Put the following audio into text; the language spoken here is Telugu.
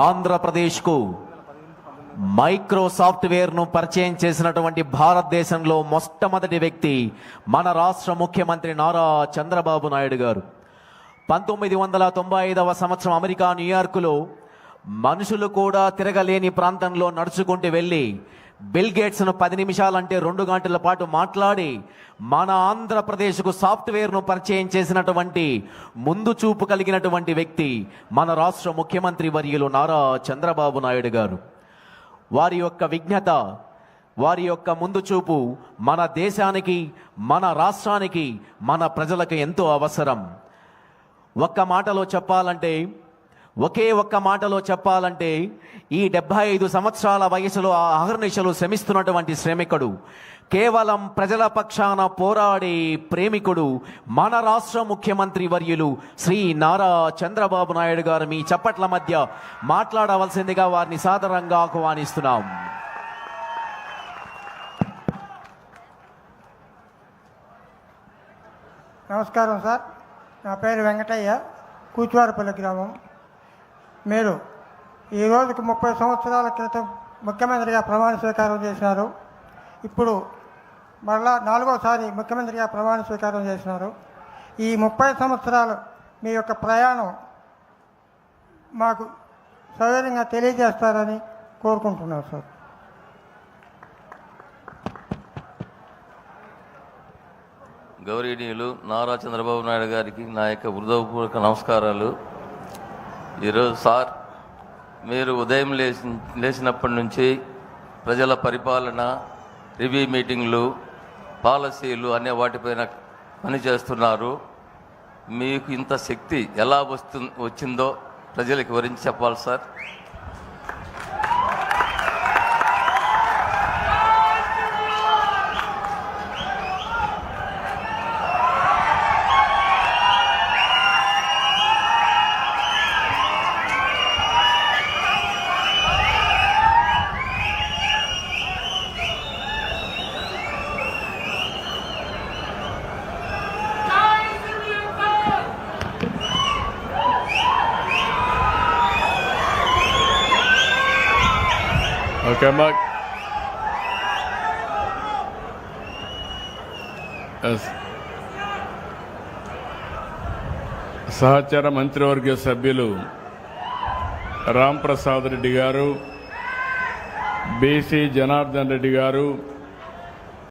ఆంధ్రప్రదేశ్కు మైక్రో సాఫ్ట్వేర్ను పరిచయం చేసినటువంటి భారతదేశంలో మొట్టమొదటి వ్యక్తి మన రాష్ట్ర ముఖ్యమంత్రి నారా చంద్రబాబు నాయుడు గారు. పంతొమ్మిది వందల తొంభై ఐదవ సంవత్సరం అమెరికా న్యూయార్కులో మనుషులు కూడా తిరగలేని ప్రాంతంలో నడుచుకుంటూ వెళ్ళి బిల్ గేట్స్ను పది నిమిషాలంటే రెండు గంటల పాటు మాట్లాడి మన ఆంధ్రప్రదేశ్కు సాఫ్ట్వేర్ను పరిచయం చేసినటువంటి ముందు చూపు కలిగినటువంటి వ్యక్తి మన రాష్ట్ర ముఖ్యమంత్రి వర్యులు నారా చంద్రబాబు నాయుడు గారు. వారి యొక్క విజ్ఞత వారి యొక్క ముందు చూపు మన దేశానికి మన రాష్ట్రానికి మన ప్రజలకు ఎంతో అవసరం. ఒక్క మాటలో చెప్పాలంటే ఒకే ఒక్క మాటలో చెప్పాలంటే ఈ డెబ్బై ఐదు సంవత్సరాల వయసులో ఆ అహర్నిశలు శ్రమిస్తున్నటువంటి శ్రమికుడు కేవలం ప్రజల పక్షాన పోరాడే ప్రేమికుడు మన రాష్ట్ర ముఖ్యమంత్రి వర్యులు శ్రీ నారా చంద్రబాబు నాయుడు గారు మీ చప్పట్ల మధ్య మాట్లాడవలసిందిగా వారిని సాదరంగా ఆహ్వానిస్తున్నాం. నమస్కారం సార్. నా పేరు వెంకటయ్య కూచువారపల్లి గ్రామం. మీరు ఈ రోజుకు ముప్పై సంవత్సరాల క్రితం ముఖ్యమంత్రిగా ప్రమాణ స్వీకారం చేసినారు. ఇప్పుడు మరలా నాలుగోసారి ముఖ్యమంత్రిగా ప్రమాణ స్వీకారం చేసినారు. ఈ ముప్పై సంవత్సరాలు మీ యొక్క ప్రయాణం మాకు సౌకర్యంగా తెలియజేస్తారని కోరుకుంటున్నాను సార్. గౌరవనీయులు నారా చంద్రబాబు నాయుడు గారికి నా యొక్క హృదయపూర్వక నమస్కారాలు. ఈరోజు సార్ మీరు ఉదయం లేచి లేచినప్పటి నుంచి ప్రజల పరిపాలన రివ్యూ మీటింగ్లు పాలసీలు అనే వాటిపైన పనిచేస్తున్నారు. మీకు ఇంత శక్తి ఎలా వస్తు వచ్చిందో ప్రజలకు వివరించి చెప్పాలి సార్. Okay, అమ్మా ఎస్. సహచర మంత్రివర్గ సభ్యులు రామ్ ప్రసాద్ రెడ్డి గారు బీసీ జనార్దన్ రెడ్డి గారు